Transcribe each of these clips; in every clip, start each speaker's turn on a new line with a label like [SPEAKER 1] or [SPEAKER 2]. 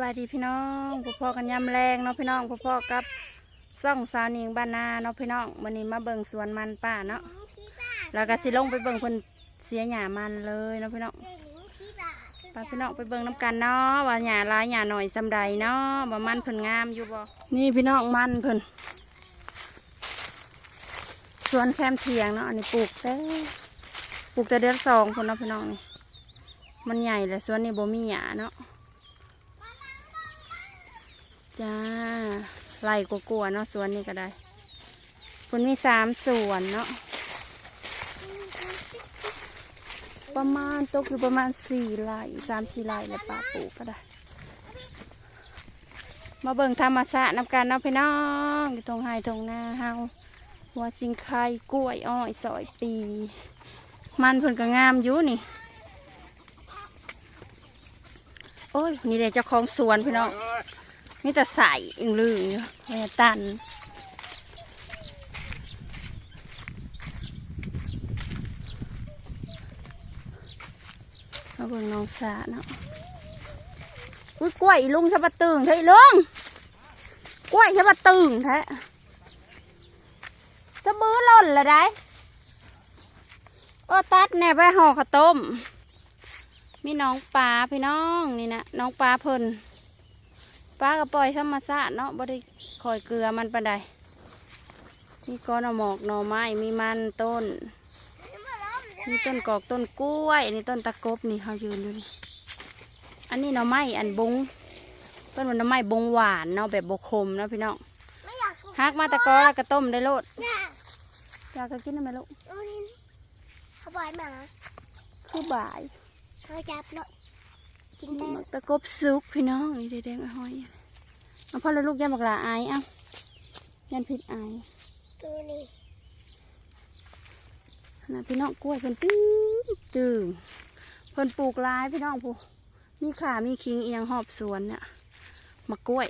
[SPEAKER 1] บายดีพี่น้องพ่อพ่อกันยำแรงเนาะพี่น้องพ่อพ่อกับซ่องสาวนิงบ้านนาเนาะพี่น้องวันนี้มาเบิ่งสวนมันป้าเนาะแล้วก็สิลงไปเบิ่งเพิ่นเสียหญ้ามันเลยเนาะพี่น้องไปพี่น้องไปเบิ่งน้ำกันเนาะว่าหญ้าลายหญ้าหน่อยซำใดเนาะว่ามันเพิ่นงามอยู่บ่นี่พี่น้องมันเพิ่นสวนแคมเทียงเนาะอันนี้ปลูกแต่ปลูกแต่เดือนสองคนเนาะพี่น้องนี่มันใหญ่เลยสวนนี้บ่มีหญ้าเนาะ จ้าไล่กลัวๆเนาะสวนนี้ก็ได้ คุณมีสามสวนเนาะประมาณตกอยู่ประมาณสี่ไร่สามสี่ไร่แล้วป่าปลูกก็ได้ มาเบิ่งธรรมชาตินำกันเนาะพี่น้องอยู่ตรงไฮตรงหน้าเฮาหัวสิงไข่กล้วยอ้อยสอยปี มันเพิ่นก็งามอยู่นี่ โอ้ยนี่เดี๋ยเจ้าของสวนพี่น้อง นี่แต่ใส่อึงลืออยู่แม่ตันมาเบิ่งน้องสาเนาะอุ้ยกล้วยลุงชะบะตึงใช่ลุงกล้วยชะบะตึงแท้สะบื้อหล่นละได้โอ้ตัดแน่ไปห่อข้าวต้ม มีน้องปลาพี่น้องนี่นะน้องปลาเพิ่น ปลาก็ปล่อยธรรมชาติเนาะบ่ได้คอยเกลือมันปานใดมีก้อนเอาหมอกหน่อไม้มีมันต้น มีต้นกอกต้นกล้วยอันนี้ต้นตะกบนี่เขายืนอยู่นี่อันนี้หน่อไม้อันบงต้นมันหน่อไม้บงหวานเนาะแบบบกคมเนาะพี่น้อง
[SPEAKER 2] ไม่อยาก
[SPEAKER 1] หักมาตะกอแล้วก็ต้มได้โลด
[SPEAKER 2] อยาก
[SPEAKER 1] อยากจะกินได้ไหมลูก
[SPEAKER 2] เอานี่เขาบอยหมา
[SPEAKER 1] คือบ่าย
[SPEAKER 2] เขาจับเนาะ กินได้
[SPEAKER 1] มักตะกบซุกพี่น้องนี่แดงๆอ้อยๆเอาพ่อแล้วลูกยันบักหลาอายเอ้ายันพิษอาย
[SPEAKER 2] ตัวนี้
[SPEAKER 1] นะพี่น้องกล้วยเพิ่นตึ้งตึงเพิ่นปลูกหลายพี่น้องผู้มีขามีคิงเอียงหอบสวนเนี่ยมะกล้วย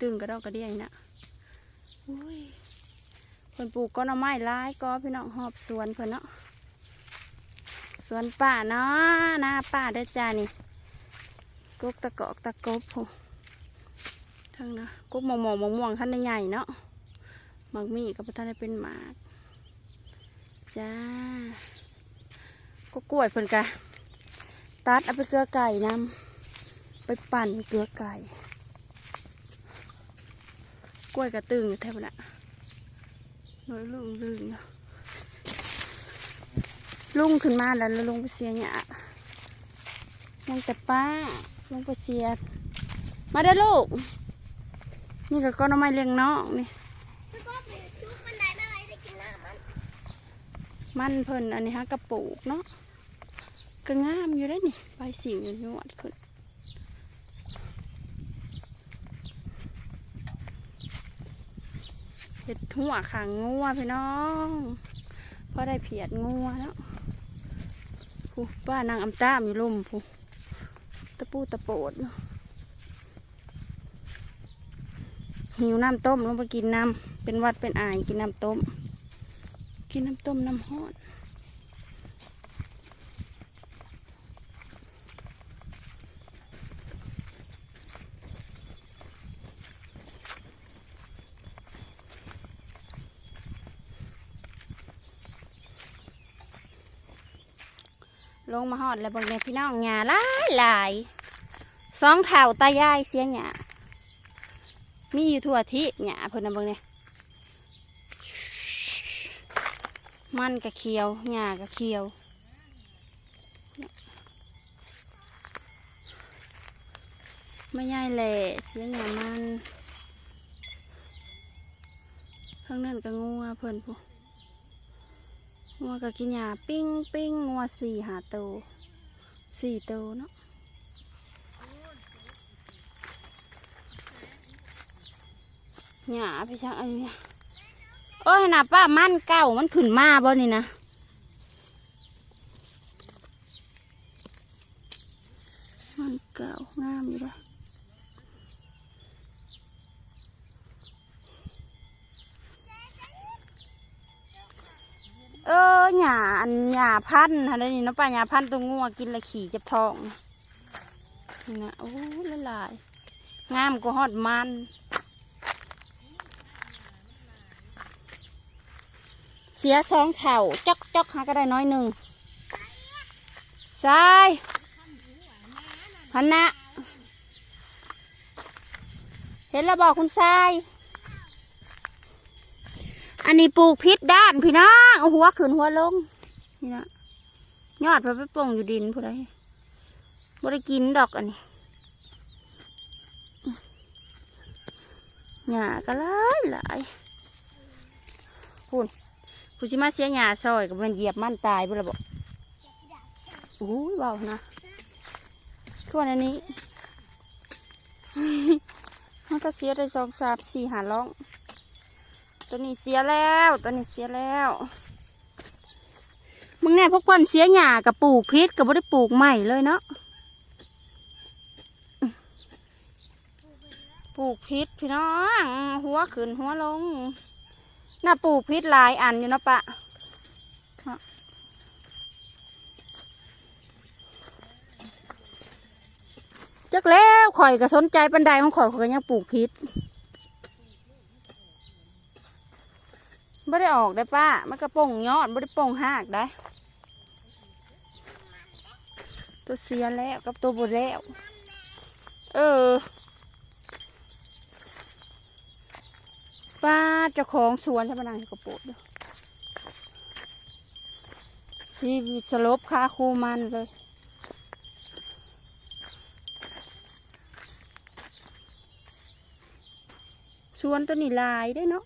[SPEAKER 1] ตึงกระดอกกระเดียนี่นะอุ้ยเพิ่นปลูกก็หน่อไม้หลายก็พี่น้องหอบสวนเพิ่นเนาะสวนป่าเนาะหน้าป่าเด้อจ้านี่ กกตะกอกตะกบผู้ทั้งนะกบหมองหมองมองม่วงท่านใหญ่ๆเนาะมากมีกับท่านเป็นหมากจ้ากกล้วยเพิ่นกะตัดเอาไปเกลือไก่นำไปปั่นเกลือไก่ กล้วยกระตึงอแทบนะน้อยลุงลึงลุงขึ้นมาแล้วแล้วลุงไปเสียเนี่ยยังแต่ป้า ลงไปเสียมาเด้ลูก นี่ก็ก้อนไม้เลี้ยงน้องนี่
[SPEAKER 2] มันเมื่อไหรจะกินน้ำมัน
[SPEAKER 1] มันเพิ่นอันนี้ฮะกระปูกเนาะก็งามอยู่ได้นี่ใบสิวอยู่ยวดขึ้นเห็ดหัวขางงัวพี่น้องพอได้เพียดงัวเนาะผู้ป้านางอำตามอยู่ลุ่มผู้ะปูตะโปดหิวน้ำต้มลงไปกินน้ำเป็นวัดเป็นอายกินน้ำต้ม กินน้ำต้มน้ำฮอด ลงมาฮอดแล้วบางเนี่ยพี่น้องหญ้าหลายหลายสองเท่าตายายเสียหญ้ามีอยู่ทั่วที่หญ้าเพิ่นนะบางเนี่ยมันกะเขียวหญ้ากะเขียวไม่ใหญ่แหละเสียหญ้ามันข้างนั้นก็งัวเพิ่นผู้ งัวก็กินหญ้าปิ้งปิ้งงัวสี่หาโตวสี่โตวเนาะหญ้าพี่ช่างอันนี้โอ้ยนะป้ามันเก่ามันขึ้นมาบ่นี่นะมันเก่างามอยู่เลย อันหญ้าพันธุ์อะไรนี่เนาะป้าหญ้าพันธุ์ตัวงัวกินละขี่เจ็บท้องนะนี่นะโอ้ละลาย งามก็ฮอดมันเสียสองเข่าจอกจอกหาก็ได้น้อยหนึ่งใช่พันนะเห็นแล้วบอกคุณทรายอันนี้ปลูกพิษด้านพี่น้องเอาหัวขึ้นหัวลง นี่นะยอดไปไปปลงอยู่ดินผู้ใดบ่ได้กินดอกอันนี้หญ้าก็หลายหลายพูนผู้ชิมาเสียหญ้าซอยกับมันเหยียบมันตายไปแล้วบอกโอ้ยเบานะทั่วอันนี้มันก็เสียได้สองสามสี่หาร้อง ตัวนี้เสียแล้ว ตัวนี้เสียแล้ว มึงแน่พวกเพิ่นเสียหญ้ากับปลูกพริษกับบ่ได้ปลูกใหม่เลยเนาะปลูกพริษพี่น้อง หัวขึ้นหัวลง น่าปลูกพริษหลายอันอยู่เนาะปะเจักแล้วข่อยก็สนใจปันไดของข่อยข่อยก็ยังปลูกพิษไม่ได้ออกได้ป้า มันกระป่งยอดไม่ได้ป่งหากได้ ตัวเสียแล้วกับตัวบดแล้ว เออป้าเจ้าของสวนใช่ไหมนางกระโปดสีสลบคาคูมันเลยสวนตัวนี้ลายได้เนาะ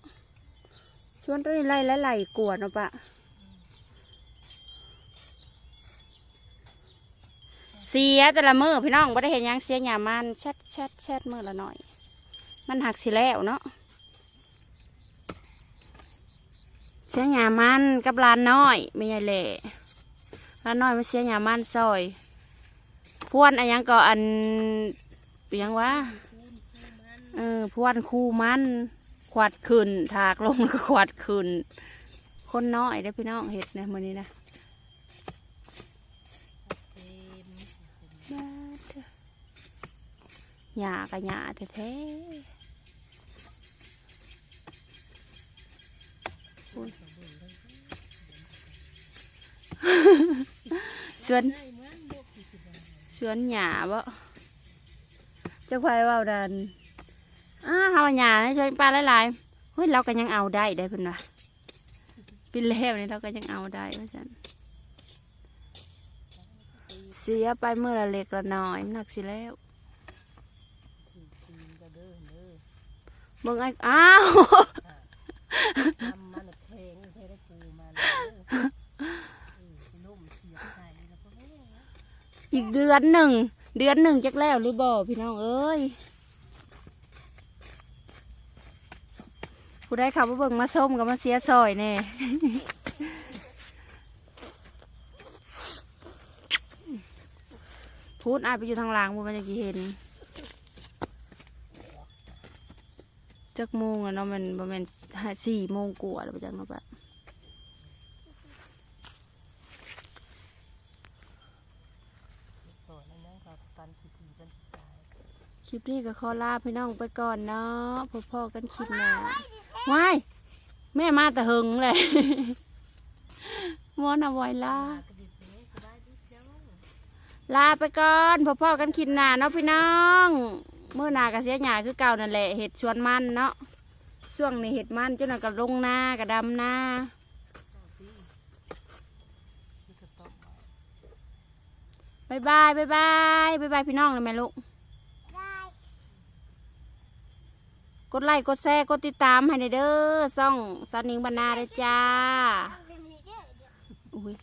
[SPEAKER 1] สวนตัวนี้ไล่และไหลกวดเนาะปะ สียแต่ละมือพี่น้องไม่ได้เห็นยังเสียหยามันแชดแชดแชดมือละหน่อย มันหักสิแล้วเนาะเสียหยามันกับลานน้อยไม่ใช่เละลานน้อยมันเสียหยามันซอยพวนอันหยังก็อันเปียงวะเออพวนคู่มันขวัดขึ้นถากลงแล้วก็ขวัดขึ้น คนน้อยได้พี่น้องเห็ดนะมือนี้นะ หยากับหยาแท้ๆอุ๊ยสวนสวนหยาบ่เจ้าควายว่าดันอ้าเฮาหยาให้ช่วยปลาหลายๆเฮ้ยเราก็ยังเอาได้ได้อเพิ่นว่าปีแล้วนี่เราก็ยังเอาได้ว่าซั่นเสียไปเมื่อละเล็กละน้อยมันหนักสิแล้วเบิ่งไอ้อ้าว
[SPEAKER 3] ทำมันเพลงเพลงได้ปูมันนุ่มเสียบไข่แล้วก็ไม่
[SPEAKER 1] อีกเดือนหนึ่ง เดือนหนึ่งจักแล้วหรือบ่พี่น้องเอ้ยผู้ได้ขับมาเบิ่งมาส้มกับมาเสียซอยแน่พูดอายไปอยู่ทางหล่างบุมันจะกี่เห็น จักโมงอะเนาะมันประมาณห้าสี่โมงกว่าแล้วไปจังเนาะปะ
[SPEAKER 3] สอนนั่นก็กันขี้ทีกันตาย
[SPEAKER 1] คลิปนี้ก็ขอลาพี่น้องไปก่อนเนาะพบพ่อกันคลิปหน้าว้ายแม่มาแต่หึงเลยมอนเอาไว้ลา
[SPEAKER 3] ก็ดีเลยสบายดีเจ้า
[SPEAKER 1] ลาไปก่อนพบพ่อกันคลิปหน้าเนาะพี่น้อง เมื่อหนากระเสียหยาคือเก่านั่นแหละเห็ดชวนมันเนาะช่วงนี้เห็ดมันจนนนกับลงหน้ากับดำหน้า
[SPEAKER 3] ที่กระต๊อบ
[SPEAKER 1] บายบายบายบายบายบายพี่น้องเลยแม่ลูก
[SPEAKER 2] ได้
[SPEAKER 1] กดไลค์กดแชร์กดติดตามให้หน่อยเด้อซ่องสาวนิงบรรณาเด้อจ้า
[SPEAKER 2] เรื่องนี้เด้อเดี๋ยว
[SPEAKER 1] อุ้ย